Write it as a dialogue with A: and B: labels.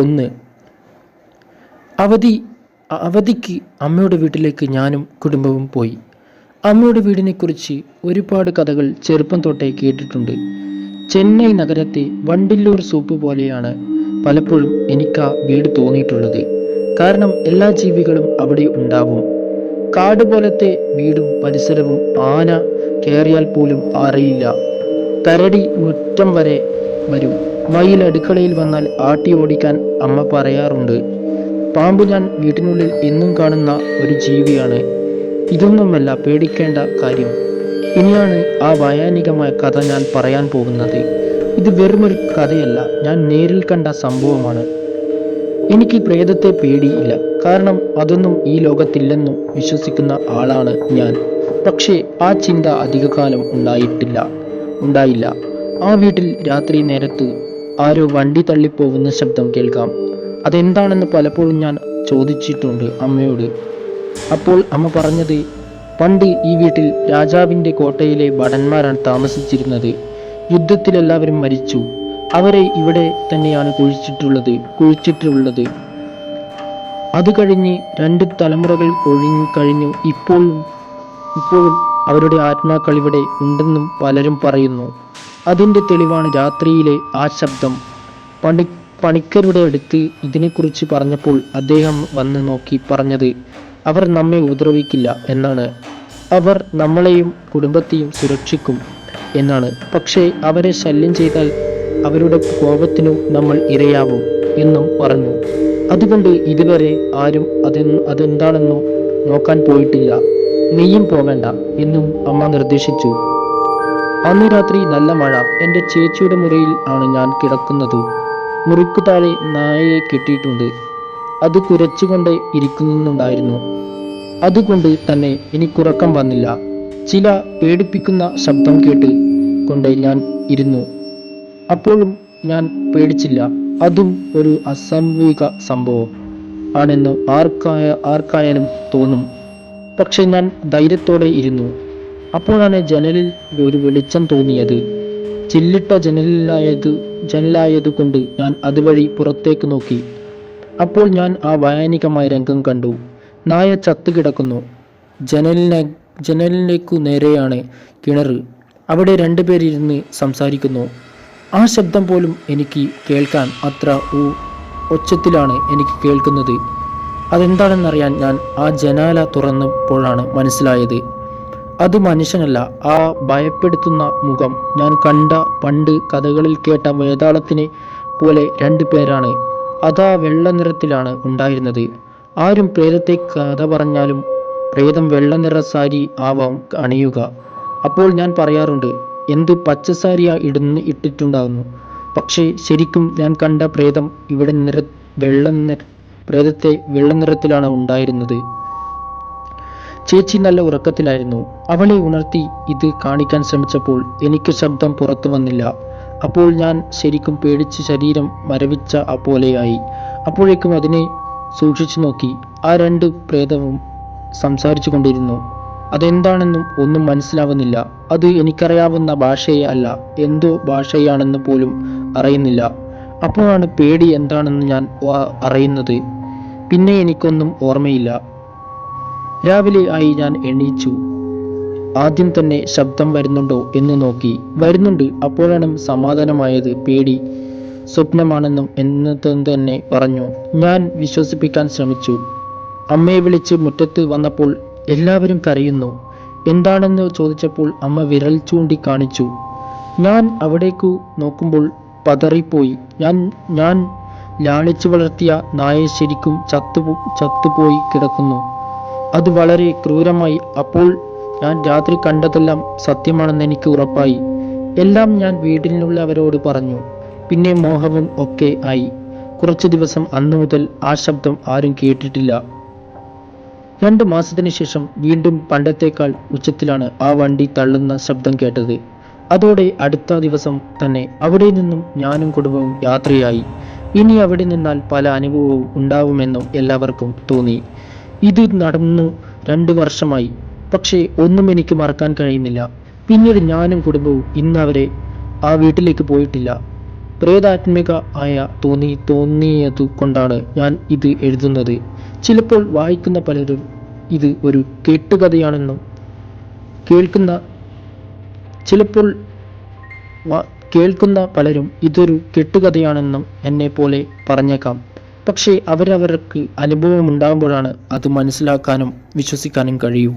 A: ഒന്ന്. അവധി അവധിക്ക് അമ്മയുടെ വീട്ടിലേക്ക് ഞാനും കുടുംബവും പോയി. അമ്മയുടെ വീടിനെക്കുറിച്ച് ഒരുപാട് കഥകൾ ചെറുപ്പം തൊട്ടേ കേട്ടിട്ടുണ്ട്. ചെന്നൈ നഗരത്തെ വണ്ടില്ലൂർ സൂപ്പ് പോലെയാണ് പലപ്പോഴും എനിക്ക് ആ വീട് തോന്നിയിട്ടുള്ളത്. കാരണം എല്ലാ ജീവികളും അവിടെ ഉണ്ടാവും. കാട് പോലത്തെ വീടും പരിസരവും ആന കയറിയാൽ പോലും അറിയില്ല കരടി മുറ്റം വരെ വരും. മയിൽ അടുക്കളയിൽ വന്നാൽ ആട്ടി ഓടിക്കാൻ അമ്മ പറയാറുണ്ട്. പാമ്പ് ഞാൻ വീട്ടിനുള്ളിൽ എന്നും കാണുന്ന ഒരു ജീവിയാണ്. ഇതൊന്നുമല്ല പേടിക്കേണ്ട കാര്യം. ഇനിയാണ് ആ വയാനികമായ കഥ ഞാൻ പറയാൻ പോകുന്നത്. ഇത് വെറുമൊരു കഥയല്ല ഞാൻ നേരിൽ കണ്ട സംഭവമാണ്. എനിക്ക് പ്രേതത്തെ പേടിയില്ല കാരണം അതൊന്നും ഈ ലോകത്തില്ലെന്നും വിശ്വസിക്കുന്ന ആളാണ് ഞാൻ. പക്ഷേ ആ ചിന്ത അധികകാലം ഉണ്ടായിട്ടില്ല ഉണ്ടായില്ല. ആ വീട്ടിൽ രാത്രി നേരത്ത് ആരോ വണ്ടി തള്ളിപ്പോകുന്ന ശബ്ദം കേൾക്കാം. അതെന്താണെന്ന് പലപ്പോഴും ഞാൻ ചോദിച്ചിട്ടുണ്ട് അമ്മയോട്. അപ്പോൾ അമ്മ പറഞ്ഞത് പണ്ട് ഈ വീട്ടിൽ രാജാവിന്റെ കോട്ടയിലെ ഭടന്മാരാണ് താമസിച്ചിരുന്നത്. യുദ്ധത്തിൽ എല്ലാവരും മരിച്ചു. അവരെ ഇവിടെ തന്നെയാണ് കുഴിച്ചിട്ടുള്ളത് കുഴിച്ചിട്ടുള്ളത്. അത് കഴിഞ്ഞ് രണ്ട് തലമുറകൾ ഒഴിഞ്ഞു കഴിഞ്ഞു. ഇപ്പോഴും ഇപ്പോഴും അവരുടെ ആത്മാക്കൾ ഇവിടെ ഉണ്ടെന്നും പലരും പറയുന്നു. അതിന്റെ തെളിവാണ് രാത്രിയിലെ ആ ശബ്ദം. പണി പണിക്കരുടെ അടുത്ത് ഇതിനെക്കുറിച്ച് പറഞ്ഞപ്പോൾ അദ്ദേഹം വന്ന് നോക്കി പറഞ്ഞത് അവർ നമ്മെ ഉപദ്രവിക്കില്ല എന്നാണ്. അവർ നമ്മളെയും കുടുംബത്തെയും സുരക്ഷിക്കും എന്നാണ്. പക്ഷേ അവരെ ശല്യം ചെയ്താൽ അവരുടെ കോപത്തിനു നമ്മൾ ഇരയാവും എന്നും പറഞ്ഞു. അതുകൊണ്ട് ഇതുവരെ ആരും അതെ അതെന്താണെന്നോ നോക്കാൻ പോയിട്ടില്ല. നീയും പോകണ്ട എന്നും അമ്മ നിർദ്ദേശിച്ചു. അന്ന് രാത്രി നല്ല മഴ. എന്റെ ചേച്ചിയുടെ മുറിയിൽ ആണ് ഞാൻ കിടക്കുന്നത്. മുറിക്കു താഴെ നായയെ കെട്ടിയിട്ടുണ്ട്. അത് കുരച്ചുകൊണ്ട് ഇരിക്കുന്നുണ്ടായിരുന്നു. അതുകൊണ്ട് തന്നെ എനിക്കുറക്കം വന്നില്ല. ചില പേടിപ്പിക്കുന്ന ശബ്ദം കേട്ട് കൊണ്ട് ഞാൻ ഇരുന്നു. അപ്പോഴും ഞാൻ പേടിച്ചില്ല. അതും ഒരു അസംഭവിക സംഭവം ആണെന്ന് ആർക്കായ ആർക്കായാലും തോന്നും. പക്ഷെ ഞാൻ ധൈര്യത്തോടെ ഇരുന്നു. അപ്പോഴാണ് ജനലിൽ ഒരു വെളിച്ചം തോന്നിയത്. ചില്ലിട്ട ജനലിലായത് ജനലായത് കൊണ്ട് ഞാൻ അതുവഴി പുറത്തേക്ക് നോക്കി. അപ്പോൾ ഞാൻ ആ ഭയാനികമായ രംഗം കണ്ടു. നായ ചത്തുകിടക്കുന്നു ജനലിനെ ജനലിലേക്കു നേരെയാണ് കിണർ. അവിടെ രണ്ടുപേരിരുന്ന് സംസാരിക്കുന്നു. ആ ശബ്ദം പോലും എനിക്ക് കേൾക്കാൻ അത്ര ഒച്ചത്തിലാണ് എനിക്ക് കേൾക്കുന്നത്. അതെന്താണെന്നറിയാൻ ഞാൻ ആ ജനാല തുറന്നപ്പോഴാണ് മനസ്സിലായത്. അത് മനുഷ്യനല്ല ആ ഭയപ്പെടുത്തുന്ന മുഖം ഞാൻ കണ്ട പണ്ട് കഥകളിൽ കേട്ട വേതാളത്തിനെ പോലെ രണ്ടു പേരാണ്. അതാ വെള്ള നിറത്തിലാണ് ഉണ്ടായിരുന്നത്. ആരും പ്രേതത്തെ കഥ പറഞ്ഞാലും പ്രേതം വെള്ള നിറ സാരി ആവാം അണിയുക. അപ്പോൾ ഞാൻ പറയാറുണ്ട് എന്ത് പച്ചസാരിയാ ഇടുന്ന് ഇട്ടിട്ടുണ്ടാകുന്നു പക്ഷേ ശരിക്കും ഞാൻ കണ്ട പ്രേതം ഇവിടെ നിറ വെള്ള നിറ പ്രേതത്തെ വെള്ള നിറത്തിലാണ് ഉണ്ടായിരുന്നത്. ചേച്ചി നല്ല ഉറക്കത്തിലായിരുന്നു. അവളെ ഉണർത്തി ഇത് കാണിക്കാൻ ശ്രമിച്ചപ്പോൾ എനിക്ക് ശബ്ദം പുറത്തു വന്നില്ല. അപ്പോൾ ഞാൻ ശരിക്കും പേടിച്ച് ശരീരം മരവിച്ച പോലെയായി. അപ്പോഴേക്കും അതിനെ സൂക്ഷിച്ചു നോക്കി. ആ രണ്ട് പ്രേതവും സംസാരിച്ചു കൊണ്ടിരുന്നു. അതെന്താണെന്നും ഒന്നും മനസ്സിലാവുന്നില്ല. അത് എനിക്കറിയാവുന്ന ഭാഷയെ അല്ല. എന്തോ ഭാഷയാണെന്ന് പോലും അറിയുന്നില്ല. അപ്പോഴാണ് പേടി എന്താണെന്ന് ഞാൻ അറിയുന്നത്. പിന്നെ എനിക്കൊന്നും ഓർമ്മയില്ല. രാവിലെ ആയി ഞാൻ എണീച്ചു. ആദ്യം തന്നെ ശബ്ദം വരുന്നുണ്ടോ എന്ന് നോക്കി. വരുന്നുണ്ട്. അപ്പോഴാണ് സമാധാനമായത് പേടി. സ്വപ്നമാണെന്നും എന്നതും തന്നെ പറഞ്ഞു. ഞാൻ വിശ്വസിപ്പിക്കാൻ ശ്രമിച്ചു. അമ്മയെ വിളിച്ച് മുറ്റത്ത് വന്നപ്പോൾ എല്ലാവരും കരയുന്നു. എന്താണെന്ന് ചോദിച്ചപ്പോൾ അമ്മ വിരൽ ചൂണ്ടി കാണിച്ചു. ഞാൻ അവിടേക്കു നോക്കുമ്പോൾ പതറിപ്പോയി. ഞാൻ ഞാൻ ലാളിച്ചു വളർത്തിയ നായ ശരിക്കും ചത്തു ചത്തുപോയി കിടക്കുന്നു. അത് വളരെ ക്രൂരമായി. അപ്പോൾ ഞാൻ രാത്രി കണ്ടതെല്ലാം സത്യമാണെന്ന് എനിക്ക് ഉറപ്പായി. എല്ലാം ഞാൻ വീട്ടിലുള്ളവരോട് പറഞ്ഞു. പിന്നെ മോഹവും ഒക്കെ ആയി. കുറച്ചു ദിവസം അന്നു മുതൽ ആ ശബ്ദം ആരും കേട്ടിട്ടില്ല. രണ്ട് മാസത്തിന് ശേഷം വീണ്ടും പണ്ടത്തേക്കാൾ ഉച്ചത്തിലാണ് ആ വണ്ടി തള്ളുന്ന ശബ്ദം കേട്ടത്. അതോടെ അടുത്ത ദിവസം തന്നെ അവിടെ നിന്നും ഞാനും കുടുംബവും യാത്രയായി. ഇനി അവിടെ നിന്നാൽ പല അനുഭവവും ഉണ്ടാവുമെന്നും എല്ലാവർക്കും തോന്നി. ഇത് നടന്നു രണ്ടു വർഷമായി. പക്ഷേ ഒന്നും എനിക്ക് മറക്കാൻ കഴിയുന്നില്ല. പിന്നീട് ഞാനും കുടുംബവും ഇന്ന് അവരെ ആ വീട്ടിലേക്ക് പോയിട്ടില്ല. പ്രേതാത്മിക ആയ തോന്നി തോന്നിയതു കൊണ്ടാണ് ഞാൻ ഇത് എഴുതുന്നത്. ചിലപ്പോൾ വായിക്കുന്ന പലരും ഇത് ഒരു കെട്ടുകഥയാണെന്നും കേൾക്കുന്ന ചിലപ്പോൾ കേൾക്കുന്ന പലരും ഇതൊരു കെട്ടുകഥയാണെന്നും എന്നെ പോലെ പറഞ്ഞേക്കാം. പക്ഷേ അവരവർക്ക് അനുഭവമുണ്ടാകുമ്പോഴാണ് അത് മനസ്സിലാക്കാനും വിശ്വസിക്കാനും കഴിയൂ.